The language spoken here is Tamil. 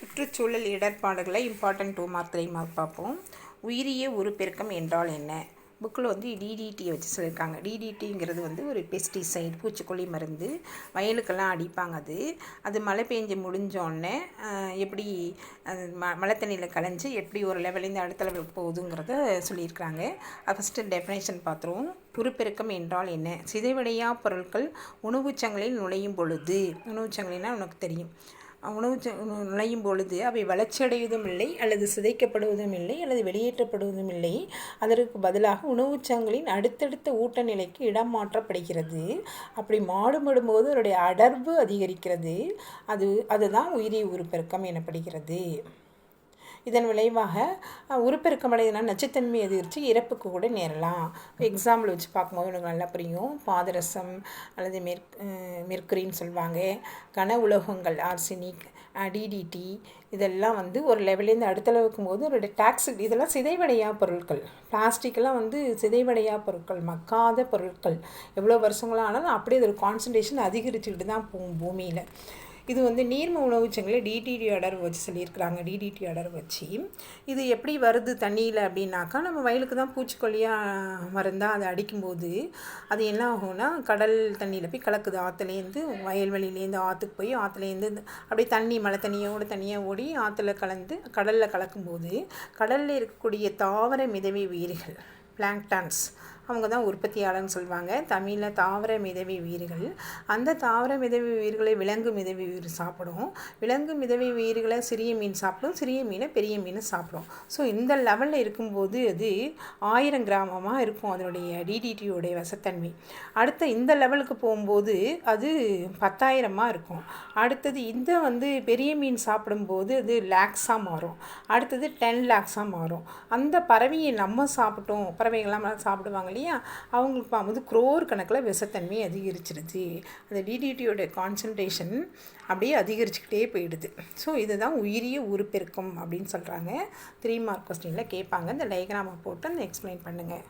சுற்றுச்சூழல் இடர்பாடுகளை important two mark three mark பார்ப்போம். உயிரிய உருப்பெருக்கம் என்றால் என்ன? புக்கில் வந்து டிடிடியை வச்சு சொல்லியிருக்காங்க. டிடிடிங்கிறது வந்து ஒரு பெஸ்டிசைட் பூச்சிக்கொல்லி மருந்து வயலுக்கெல்லாம் அடிப்பாங்க அது. அது மழை பெஞ்சு முடிஞ்சோடனே எப்படி அது ம மழை தண்ணியில் கலைஞ்சு எப்படி ஒரு லெவலேருந்து அடுத்த லெவலுக்கு போகுதுங்கிறத சொல்லியிருக்கிறாங்க. ஃபஸ்ட்டு டெஃபினேஷன் பார்த்துருவோம். உருப்பெருக்கம் என்றால் என்ன? சிதைவடையா பொருட்கள் உணவுச்சங்களில் நுழையும் பொழுது. உணவுச்சங்களினால் உனக்கு தெரியும். உணவு நுழையும் பொழுது அவை வளர்ச்சியடைவதும் இல்லை அல்லது சிதைக்கப்படுவதும் இல்லை அல்லது வெளியேற்றப்படுவதும் இல்லை அதற்கு பதிலாக உணவுச்சங்களின் அடுத்தடுத்த ஊட்ட நிலைக்கு இடம் மாற்றப்படுகிறது. அப்படி மாடுபடும்போது அதனுடைய அடர்வு அதிகரிக்கிறது. அது அதுதான் உயிரி உருப்பெருக்கம் எனப்படுகிறது. இதன் விளைவாக உருப்பெருக்கம் நச்சுத்தன்மை அதிகரித்து இறப்புக்கு கூட நேரலாம். எக்ஸாம்பிள் வச்சு பார்க்கும்போது எனக்கு நல்லா புரியும். பாதரசம் அல்லது மெர்க் மெர்க்குரின்னு சொல்லுவாங்க. கன உலோகங்கள் ஆர்சினிக் டிடிடி இதெல்லாம் வந்து ஒரு லெவலேருந்து அடுத்த அளவுக்கும் போது ஒரு டாக்ஸ் இதெல்லாம் சிதைவடையா பொருட்கள். பிளாஸ்டிக்கெல்லாம் வந்து சிதைவடையா பொருட்கள் மக்காத பொருட்கள். எவ்வளோ வருஷங்களாக ஆனாலும் அப்படியே ஒரு கான்சன்ட்ரேஷன் அதிகரிச்சுக்கிட்டு தான் போகும் பூமியில். இது வந்து நீர்ம உணவுச்சங்களை டிடிடி அடர் வச்சு சொல்லியிருக்கிறாங்க. டிடிடி அடர் வச்சு. இது எப்படி வருது தண்ணியில் அப்படின்னாக்கா நம்ம வயலுக்கு தான் பூச்சிக்கொல்லியாக மருந்தாக அதை அடிக்கும்போது அது என்ன ஆகும்னா கடல் தண்ணியில் போய் கலக்குது. ஆற்றுலேருந்து வயல்வெளியிலேருந்து ஆற்றுக்கு போய் ஆற்றுலேருந்து அப்படியே தண்ணி மழை தண்ணியோட தண்ணியாக ஓடி ஆற்றுல கலந்து கடலில் கலக்கும்போது கடலில் இருக்கக்கூடிய தாவர மிதவை உயிர்கள் பிளாங்டான்ஸ் அவங்க தான் உற்பத்தியாளர்னு சொல்லுவாங்க தமிழில் தாவர மிதவி உயிர்கள். அந்த தாவர மிதவி உயிர்களை விலங்கு மிதவி உயிர் சாப்பிடும். விலங்கு மிதவி உயிர்களை சிறிய மீன் சாப்பிடும் சிறிய மீனை பெரிய மீனை சாப்பிடும். ஸோ இந்த லெவலில் இருக்கும்போது அது ஆயிரம் கிராமமாக இருக்கும் அதனுடைய டிடிடியோடைய வசத்தன்மை. அடுத்த இந்த லெவலுக்கு போகும்போது அது பத்தாயிரமாக இருக்கும். அடுத்தது இந்த வந்து பெரிய மீன் சாப்பிடும்போது அது லேக்ஸாக மாறும். அடுத்தது டென் லேக்ஸாக மாறும். அந்த பறவையை நம்ம சாப்பிட்டோம். பறவைகள்லாம் சாப்பிடுவாங்களே இல்லையா? அவங்களுக்கு பார்க்கும்போது குரோர் கணக்கில் விஷத்தன்மை அதிகரிச்சிருச்சு. அந்த டிடிடியோட கான்சன்ட்ரேஷன் அப்படியே அதிகரிச்சுக்கிட்டே போயிடுது. ஸோ இதுதான் உயிரிய உருப்பெருக்கம் அப்படின்னு சொல்கிறாங்க த்ரீ மார்க் கொஸ்டினில் கேட்பாங்க. இந்த டயக்ராமை போட்டு அந்த எக்ஸ்பிளைன் பண்ணுங்கள்